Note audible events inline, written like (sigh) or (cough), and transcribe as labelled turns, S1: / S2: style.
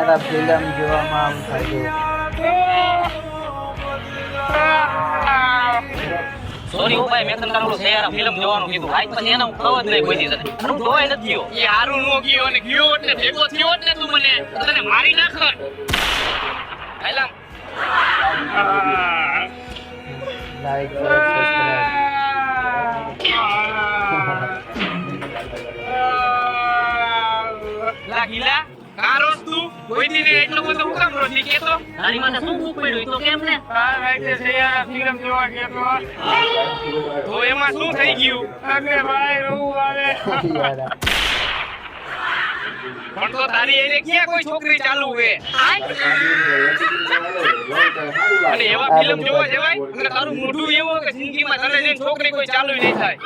S1: તારા ફિલ્મ જોવામાં આમ થાય
S2: સોરી હો મેં તને તારું સૈયારા ફિલ્મ જોવાનું કીધું. આજ પછી એના ખબર જ નહીં કોઈ દી હું જોવાય નથી ગયો.
S3: એ હારું નો ગયો અને ગયો એટલે ભેગો થયો જ ને તું મને. તને મારી નાખત
S2: હાલા. (laughs)
S1: લાઈક સબસ્ક્રાઇબ
S3: લા. ગીલા તું કોઈ દી ને હું કામ રોજી કેતો
S2: તારી માથે શું દુઃખ પડ્યું તો કેમ ને?
S3: આ રાતે સૈયારા ફિલ્મ જોવા કેતો તો. એમાં શું થઈ ગયું? અરે ભાઈ રોવું આવે. પણ તો તારી એને ક્યાં કોઈ છોકરી ચાલુ હે અને એવા ફિલ્મ જોવા જવાય? અને તારું મોઢું એવું કે જિંદગીમાં તને જઈને છોકરી કોઈ ચાલુ નહીં થાય.